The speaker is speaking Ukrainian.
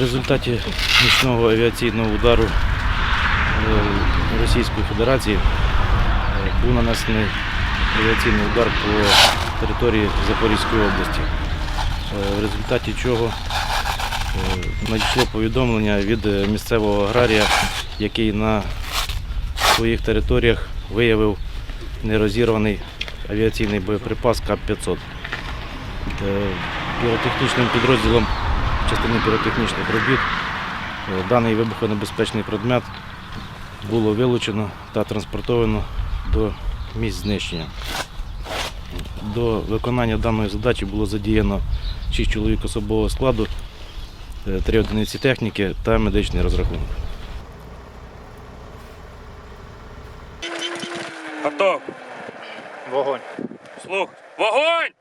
результаті нічного авіаційного удару е, Російської Федерації е, був нанесений авіаційний удар по території Запорізької області, е, в результаті чого надійшло повідомлення від місцевого аграрія, який на своїх територіях виявив нерозірваний авіаційний боєприпас КАП-500. Е, Піротехнічним підрозділом частини піротехнічних робіт е, даний вибухонебезпечний предмет було вилучено та транспортовано до місць знищення. До виконання даної задачі було задіяно 6 чоловік особового складу, 3 одиниці техніки та медичний розрахунок. Готов. Вогонь. Слух. Вогонь!